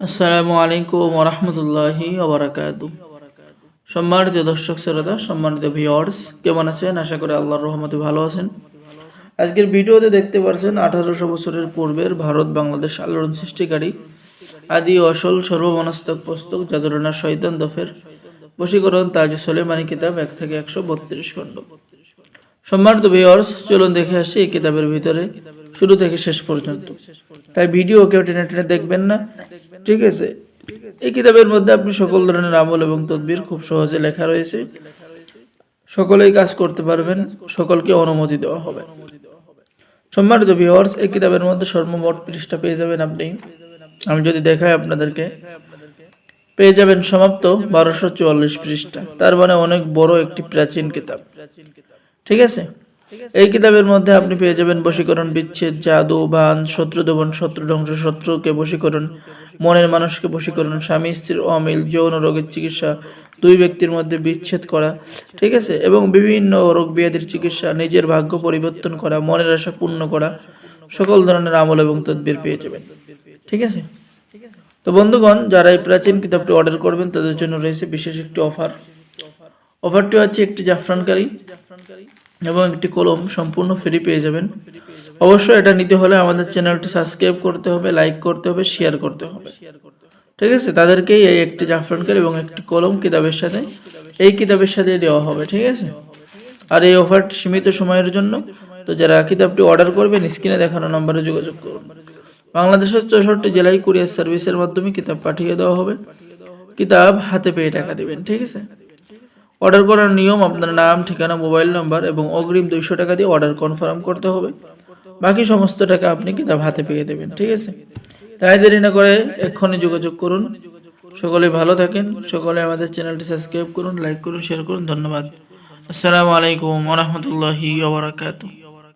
আসসালামু আলাইকুম ওরহমতুল্লাহি ওবরাকাতু। সম্মানিত দর্শক শ্রোতা, সম্মানিত ভিওয়ার্স কেমন আছেন? আশা করি আল্লাহর রহমতে ভালো আছেন। আজকের ভিডিওতে দেখতে পাচ্ছেন আঠারোশো বছরের পূর্বের ভারত বাংলাদেশ আলোড়ন সৃষ্টিকারী আদি অসল সর্বমনস্তক পুস্তক জাদুরনার শৈতান দফের বশীকরণ তাজ সোলেমানি কিতাব এক থেকে একশো বত্রিশ খণ্ড। সম্মানিত ভিওয়ার্স চলুন দেখে আসি এই কিতাবের ভিতরে শুরু থেকে শেষ পর্যন্ত। তাই ভিডিও কেউ টেনে টেনে দেখবেন না। ঠিক আছে? এই কিতাবের মধ্যে আপনি সকল ধরনের আমল এবং তদবির খুব সহজে লেখা রয়েছে। সকলেই কাজ করতে পারবেন, সকলকে অনুমতি দেওয়া হবে। সম্মানিত ভিওয়ার্স এই কিতাবের মধ্যে সর্বমোট পৃষ্ঠা পেয়ে যাবেন আপনি। আমি যদি দেখাই আপনাদেরকে, পেয়ে যাবেন সমাপ্ত বারোশো চুয়াল্লিশ পৃষ্ঠা। তার মানে অনেক বড় একটি প্রাচীন কিতাব। ঠিক আছে? এই কিতাবের মধ্যে আপনি পেয়ে যাবেন বশীকরণ বিচ্ছেদ, জাদু, বান, শত্রু দমন শত্রু ধ্বংস, শত্রুকে বশীকরণ, মনের মানুষকে বশীকরণ, স্বামী, স্ত্রীর অমিল, যৌন রোগের চিকিৎসা, দুই ব্যক্তির মধ্যে বিচ্ছেদ করা, ঠিক আছে? এবং বিভিন্ন রোগ ব্যাধির চিকিৎসা, নিজের ভাগ্য পরিবর্তন করা, মনের আশা পূর্ণ করা, সকল ধরনের আমল এবং তদবির পেয়ে যাবেন। ঠিক আছে? তো বন্ধুগণ, যারা এই প্রাচীন কিতাবটি অর্ডার করবেন, তাদের জন্য রয়েছে বিশেষ একটি অফার অফারটি হচ্ছে একটি জাফরানকারী। এবং একটি কলম সম্পূর্ণ ফ্রি পেয়ে যাবেন। অবশ্যই এটা নিতে হলে আমাদের চ্যানেলটি সাবস্ক্রাইব করতে হবে লাইক করতে হবে শেয়ার করতে হবে। ঠিক আছে? তাদেরকেই এই একটি জাফরানকারী এবং একটি কলম কিতাবের সাথে এই কিতাবের সাথে দেওয়া হবে, ঠিক আছে? আর এই অফারটি সীমিত সময়ের জন্য, তো যারা কিতাবটি অর্ডার করবেন স্ক্রিনে দেখানো নম্বরে যোগাযোগ করুন। বাংলাদেশের চৌষট্টি জেলায় কুরিয়ার সার্ভিসের মাধ্যমে কিতাব পাঠিয়ে দেওয়া হবে। কিতাব হাতে পেয়ে টাকা দেবেন, ঠিক আছে? অর্ডার করার নিয়ম, আপনার নাম, ঠিকানা মোবাইল নাম্বার এবং অগ্রিম দুইশো টাকা দিয়ে অর্ডার কনফার্ম করতে হবে। বাকি সমস্ত টাকা আপনি কিতাব হাতে পেয়ে দেবেন, ঠিক আছে? তাই দেরি না করে এক্ষণে যোগাযোগ করুন। সকলে ভালো থাকেন, সকলে আমাদের চ্যানেলটি সাবস্ক্রাইব করুন লাইক করুন শেয়ার করুন, ধন্যবাদ। আসসালামু আলাইকুম ওরহমতুল্লাহি ওবরাকাতুহ